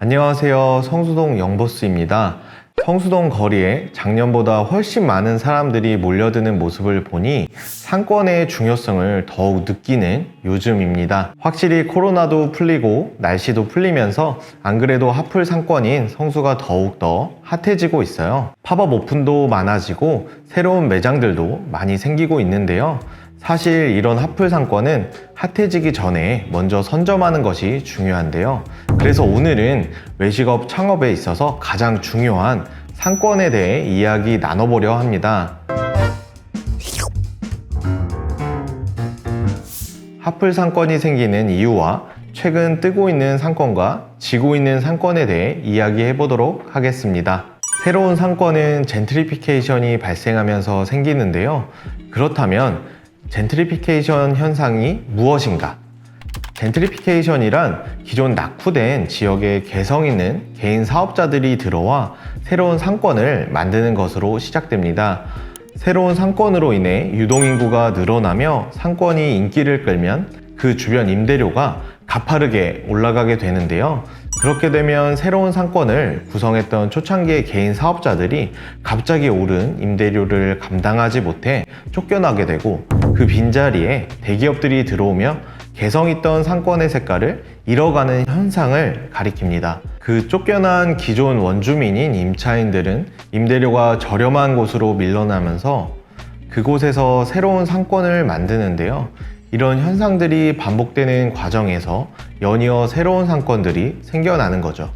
안녕하세요. 성수동 영보스입니다. 성수동 거리에 작년보다 훨씬 많은 사람들이 몰려드는 모습을 보니 상권의 중요성을 더욱 느끼는 요즘입니다. 확실히 코로나도 풀리고 날씨도 풀리면서 안 그래도 핫플 상권인 성수가 더욱 더 핫해지고 있어요. 팝업 오픈도 많아지고 새로운 매장들도 많이 생기고 있는데요. 사실 이런 핫플 상권은 핫해지기 전에 먼저 선점하는 것이 중요한데요. 그래서 오늘은 외식업 창업에 있어서 가장 중요한 상권에 대해 이야기 나눠보려 합니다. 핫플 상권이 생기는 이유와 최근 뜨고 있는 상권과 지고 있는 상권에 대해 이야기해 보도록 하겠습니다. 새로운 상권은 젠트리피케이션이 발생하면서 생기는데요. 그렇다면 젠트리피케이션 현상이 무엇인가? 젠트리피케이션이란 기존 낙후된 지역에 개성 있는 개인 사업자들이 들어와 새로운 상권을 만드는 것으로 시작됩니다. 새로운 상권으로 인해 유동인구가 늘어나며 상권이 인기를 끌면 그 주변 임대료가 가파르게 올라가게 되는데요. 그렇게 되면 새로운 상권을 구성했던 초창기의 개인 사업자들이 갑자기 오른 임대료를 감당하지 못해 쫓겨나게 되고 그 빈자리에 대기업들이 들어오며 개성 있던 상권의 색깔을 잃어가는 현상을 가리킵니다. 그 쫓겨난 기존 원주민인 임차인들은 임대료가 저렴한 곳으로 밀려나면서 그곳에서 새로운 상권을 만드는데요. 이런 현상들이 반복되는 과정에서 연이어 새로운 상권들이 생겨나는 거죠.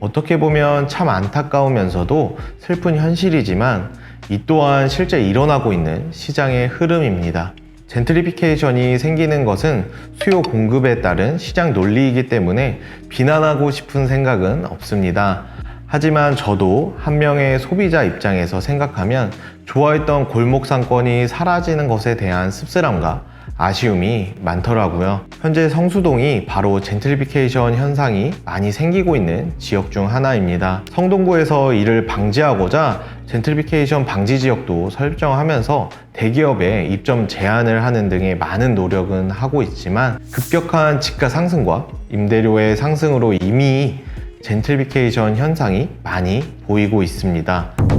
어떻게 보면 참 안타까우면서도 슬픈 현실이지만 이 또한 실제 일어나고 있는 시장의 흐름입니다. 젠트리피케이션이 생기는 것은 수요 공급에 따른 시장 논리이기 때문에 비난하고 싶은 생각은 없습니다. 하지만 저도 한 명의 소비자 입장에서 생각하면 좋아했던 골목 상권이 사라지는 것에 대한 씁쓸함과 아쉬움이 많더라고요. 현재 성수동이 바로 젠트리피케이션 현상이 많이 생기고 있는 지역 중 하나입니다. 성동구에서 이를 방지하고자 젠트리피케이션 방지 지역도 설정하면서 대기업에 입점 제한을 하는 등의 많은 노력은 하고 있지만 급격한 집가 상승과 임대료의 상승으로 이미 젠트리피케이션 현상이 많이 보이고 있습니다.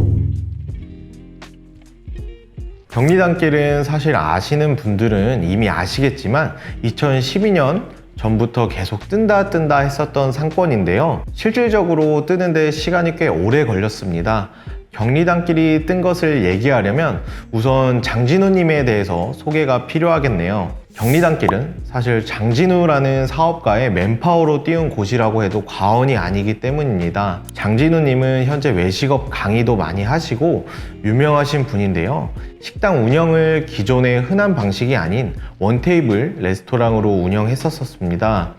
경리단길은 사실 아시는 분들은 이미 아시겠지만 2012년 전부터 계속 뜬다 뜬다 했었던 상권인데요. 실질적으로 뜨는데 시간이 꽤 오래 걸렸습니다. 경리단길이 뜬 것을 얘기하려면 우선 장진우님에 대해서 소개가 필요하겠네요. 경리단길은 사실 장진우라는 사업가의 맨파워로 띄운 곳이라고 해도 과언이 아니기 때문입니다. 장진우님은 현재 외식업 강의도 많이 하시고 유명하신 분인데요. 식당 운영을 기존의 흔한 방식이 아닌 원테이블 레스토랑으로 운영했었습니다.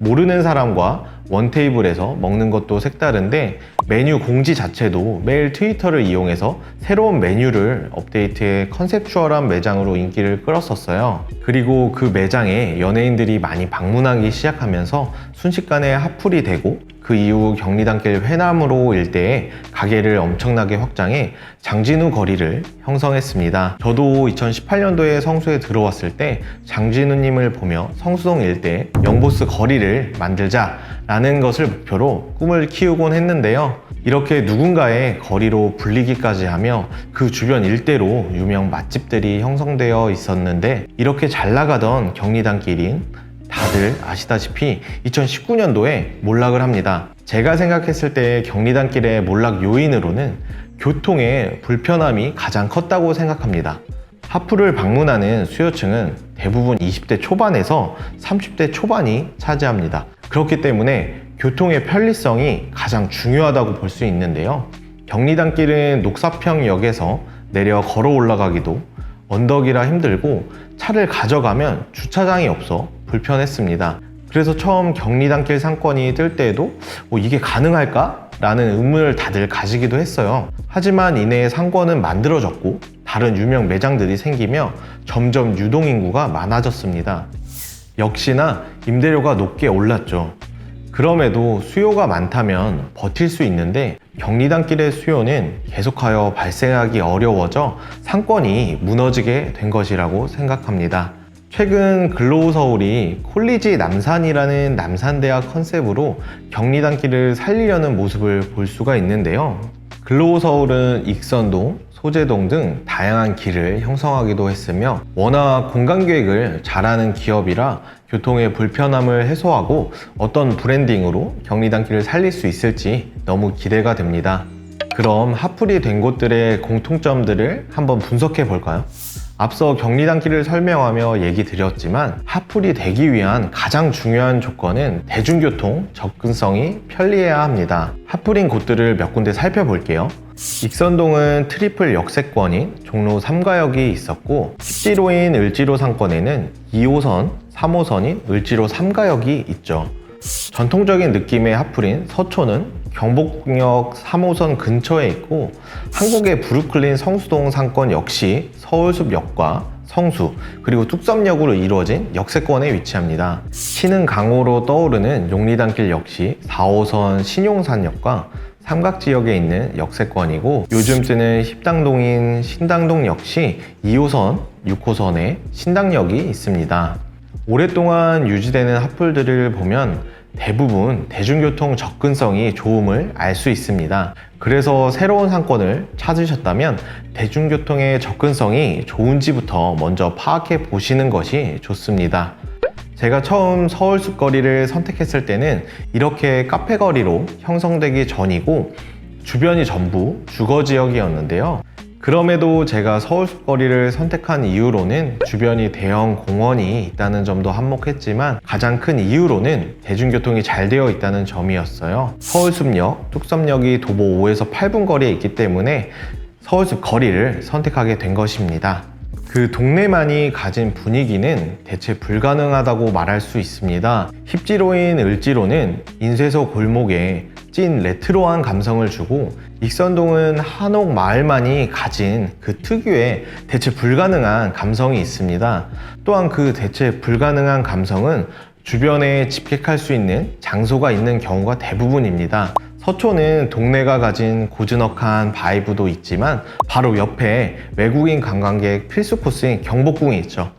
모르는 사람과 원 테이블에서 먹는 것도 색다른데 메뉴 공지 자체도 매일 트위터를 이용해서 새로운 메뉴를 업데이트해 컨셉추얼한 매장으로 인기를 끌었었어요. 그리고 그 매장에 연예인들이 많이 방문하기 시작하면서 순식간에 핫플이 되고 그 이후 경리단길 회남으로 일대에 가게를 엄청나게 확장해 장진우 거리를 형성했습니다. 저도 2018년도에 성수에 들어왔을 때 장진우님을 보며 성수동 일대 영보스 거리를 만들자라는 것을 목표로 꿈을 키우곤 했는데요. 이렇게 누군가의 거리로 불리기까지 하며 그 주변 일대로 유명 맛집들이 형성되어 있었는데 이렇게 잘 나가던 경리단길인 다들 아시다시피 2019년도에 몰락을 합니다. 제가 생각했을 때 경리단길의 몰락 요인으로는 교통의 불편함이 가장 컸다고 생각합니다. 하프를 방문하는 수요층은 대부분 20대 초반에서 30대 초반이 차지합니다. 그렇기 때문에 교통의 편리성이 가장 중요하다고 볼 수 있는데요. 경리단길은 녹사평역에서 내려 걸어 올라가기도 언덕이라 힘들고 차를 가져가면 주차장이 없어 불편했습니다. 그래서 처음 경리단길 상권이 뜰 때에도 뭐 이게 가능할까? 라는 의문을 다들 가지기도 했어요. 하지만 이내 상권은 만들어졌고 다른 유명 매장들이 생기며 점점 유동인구가 많아졌습니다. 역시나 임대료가 높게 올랐죠. 그럼에도 수요가 많다면 버틸 수 있는데 경리단길의 수요는 계속하여 발생하기 어려워져 상권이 무너지게 된 것이라고 생각합니다. 최근 글로우 서울이 콜리지 남산이라는 남산대학 컨셉으로 경리단길을 살리려는 모습을 볼 수가 있는데요. 글로우 서울은 익선동, 소재동 등 다양한 길을 형성하기도 했으며 워낙 공간 계획을 잘하는 기업이라 교통의 불편함을 해소하고 어떤 브랜딩으로 경리단길을 살릴 수 있을지 너무 기대가 됩니다. 그럼 핫플이 된 곳들의 공통점들을 한번 분석해 볼까요? 앞서 격리단길을 설명하며 얘기 드렸지만 핫플이 되기 위한 가장 중요한 조건은 대중교통 접근성이 편리해야 합니다. 핫플인 곳들을 몇 군데 살펴볼게요. 익선동은 트리플 역세권인 종로 3가역이 있었고 십지로인 을지로 상권에는 2호선, 3호선인 을지로 3가역이 있죠. 전통적인 느낌의 핫플인 서초는 경복역 3호선 근처에 있고 한국의 브루클린 성수동 상권 역시 서울숲역과 성수 그리고 뚝섬역으로 이루어진 역세권에 위치합니다. 신흥 강호로 떠오르는 용리단길 역시 4호선 신용산역과 삼각지역에 있는 역세권이고 요즘 쓰는 십당동인 신당동 역시 2호선, 6호선에 신당역이 있습니다. 오랫동안 유지되는 핫플들을 보면 대부분 대중교통 접근성이 좋음을 알 수 있습니다. 그래서 새로운 상권을 찾으셨다면 대중교통의 접근성이 좋은지부터 먼저 파악해 보시는 것이 좋습니다. 제가 처음 서울 숲거리를 선택했을 때는 이렇게 카페 거리로 형성되기 전이고 주변이 전부 주거 지역이었는데요. 그럼에도 제가 서울 숲거리를 선택한 이유로는 주변이 대형 공원이 있다는 점도 한몫했지만 가장 큰 이유로는 대중교통이 잘 되어 있다는 점이었어요. 서울숲역, 뚝섬역이 도보 5에서 8분 거리에 있기 때문에 서울숲 거리를 선택하게 된 것입니다. 그 동네만이 가진 분위기는 대체 불가능하다고 말할 수 있습니다. 힙지로인 을지로는 인쇄소 골목에 찐 레트로한 감성을 주고 익선동은 한옥 마을만이 가진 그 특유의 대체 불가능한 감성이 있습니다. 또한 그 대체 불가능한 감성은 주변에 집객할 수 있는 장소가 있는 경우가 대부분입니다. 서초는 동네가 가진 고즈넉한 바이브도 있지만 바로 옆에 외국인 관광객 필수 코스인 경복궁이 있죠.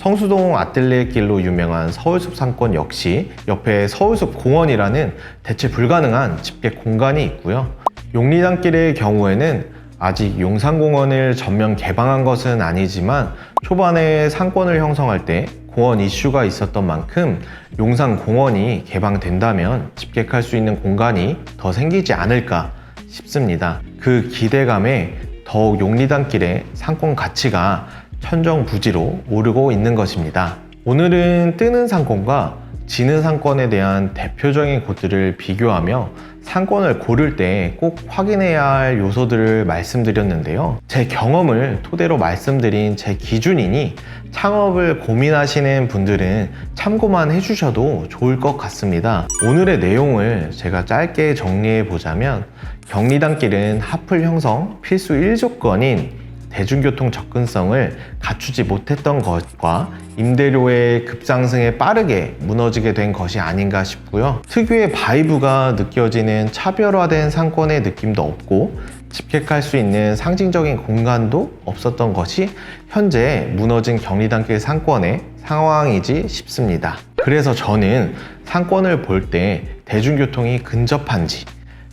성수동 아틀리에 길로 유명한 서울숲 상권 역시 옆에 서울숲 공원이라는 대체 불가능한 집객 공간이 있고요. 용리단길의 경우에는 아직 용산공원을 전면 개방한 것은 아니지만 초반에 상권을 형성할 때 공원 이슈가 있었던 만큼 용산공원이 개방된다면 집객할 수 있는 공간이 더 생기지 않을까 싶습니다. 그 기대감에 더욱 용리단길의 상권 가치가 천정부지로 오르고 있는 것입니다. 오늘은 뜨는 상권과 지는 상권에 대한 대표적인 곳들을 비교하며 상권을 고를 때 꼭 확인해야 할 요소들을 말씀드렸는데요. 제 경험을 토대로 말씀드린 제 기준이니 창업을 고민하시는 분들은 참고만 해주셔도 좋을 것 같습니다. 오늘의 내용을 제가 짧게 정리해 보자면 격리단길은 하플 형성 필수 1조건인 대중교통 접근성을 갖추지 못했던 것과 임대료의 급상승에 빠르게 무너지게 된 것이 아닌가 싶고요. 특유의 바이브가 느껴지는 차별화된 상권의 느낌도 없고 집객할 수 있는 상징적인 공간도 없었던 것이 현재 무너진 격리단길 상권의 상황이지 싶습니다. 그래서 저는 상권을 볼 때 대중교통이 근접한지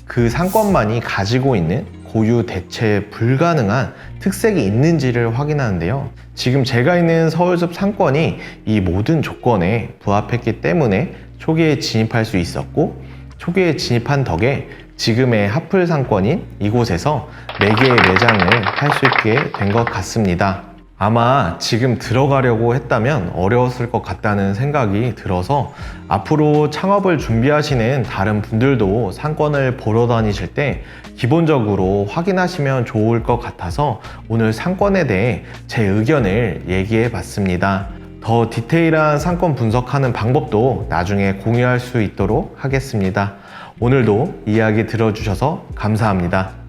그 상권만이 가지고 있는 고유 대체 불가능한 특색이 있는지를 확인하는데요. 지금 제가 있는 서울숲 상권이 이 모든 조건에 부합했기 때문에 초기에 진입할 수 있었고 초기에 진입한 덕에 지금의 하플 상권인 이곳에서 4개의 매장을 할 수 있게 된 것 같습니다. 아마 지금 들어가려고 했다면 어려웠을 것 같다는 생각이 들어서 앞으로 창업을 준비하시는 다른 분들도 상권을 보러 다니실 때 기본적으로 확인하시면 좋을 것 같아서 오늘 상권에 대해 제 의견을 얘기해 봤습니다. 더 디테일한 상권 분석하는 방법도 나중에 공유할 수 있도록 하겠습니다. 오늘도 이야기 들어주셔서 감사합니다.